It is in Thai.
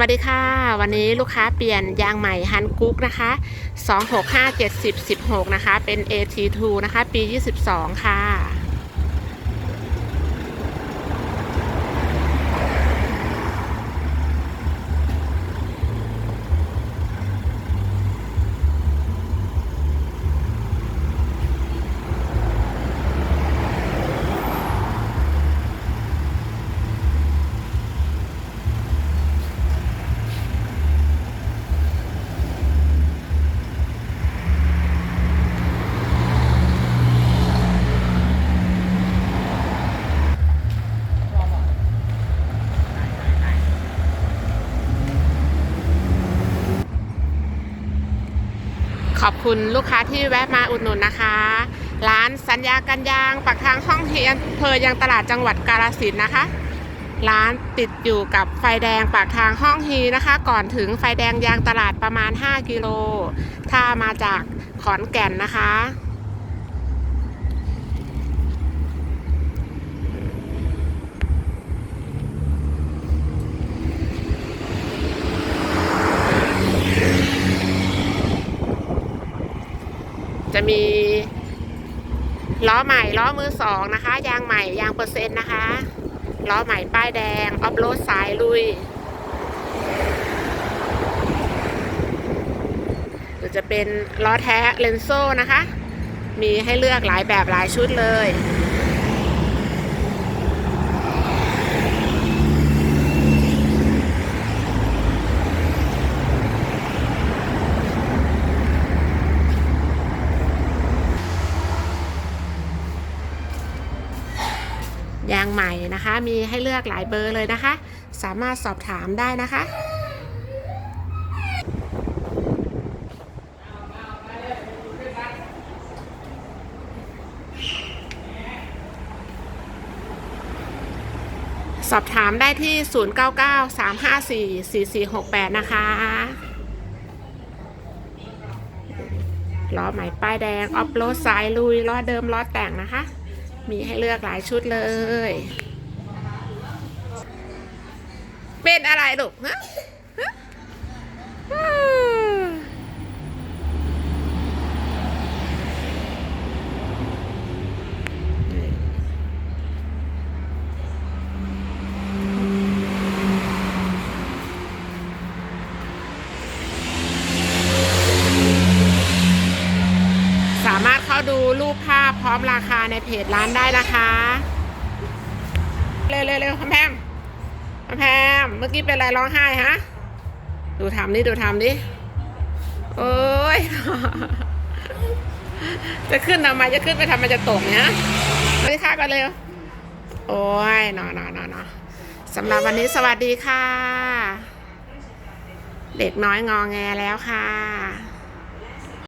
วัสดีค่ะ วันนี้ลูกค้าเปลี่ยนยางใหม่ฮันกุ๊กนะคะ 2657016 นะคะ เป็น AT2 นะคะ ปี 22 ค่ะ อบคุณลูกค้าที่แวะมาอุดหนุนนะคะ ร้านสัญญากันยางปากทางห้องเฮียนอำเภอยังตลาดจังหวัดกาฬสินธุ์นะคะ ร้านติดอยู่กับไฟแดงปากทางห้องฮีนะคะ ก่อนถึงไฟแดงยางตลาดประมาณ 5 กิโล ถ้ามาจากขอนแก่นนะคะ จะมีล้อใหม่ล้อมือสองนะคะ ยางใหม่ยางเปอร์เซ็นต์นะคะล้อใหม่ป้ายแดง ออฟโรดสายลุยหรือจะเป็นล้อแท้เลนโซ่นะคะ มีให้เลือกหลายแบบหลายชุดเลย ยางใหม่นะคะ มีให้เลือกหลายเบอร์เลยนะคะ สามารถสอบถามได้นะคะสอบถามได้ที่ 0993544468 นะคะ ล้อใหม่ป้ายแดง ออฟโรดสายลุย ล้อเดิม ล้อแต่งนะคะ มีให้เลือกหลายชุดเลย เป็นอะไรลูกฮะสามารถเข้าดูรูปภาพ ร้อมราคาในเพจร้านได้นะคะเร็วเร็วเร็วคำแพมคำแพมเมื่อกี้เป็นอะไรร้องไห้ฮะ ดูทำนี่ดูทำดิโอ้ย จะขึ้นทำไมจะขึ้นไปทำไมจะตกเนี่ยไปค่ากันเร็วโอ้ยนอนนอนนอสำหรับวันนี้สวัสดีค่ะ เด็กน้อยงอแงแล้วค่ะ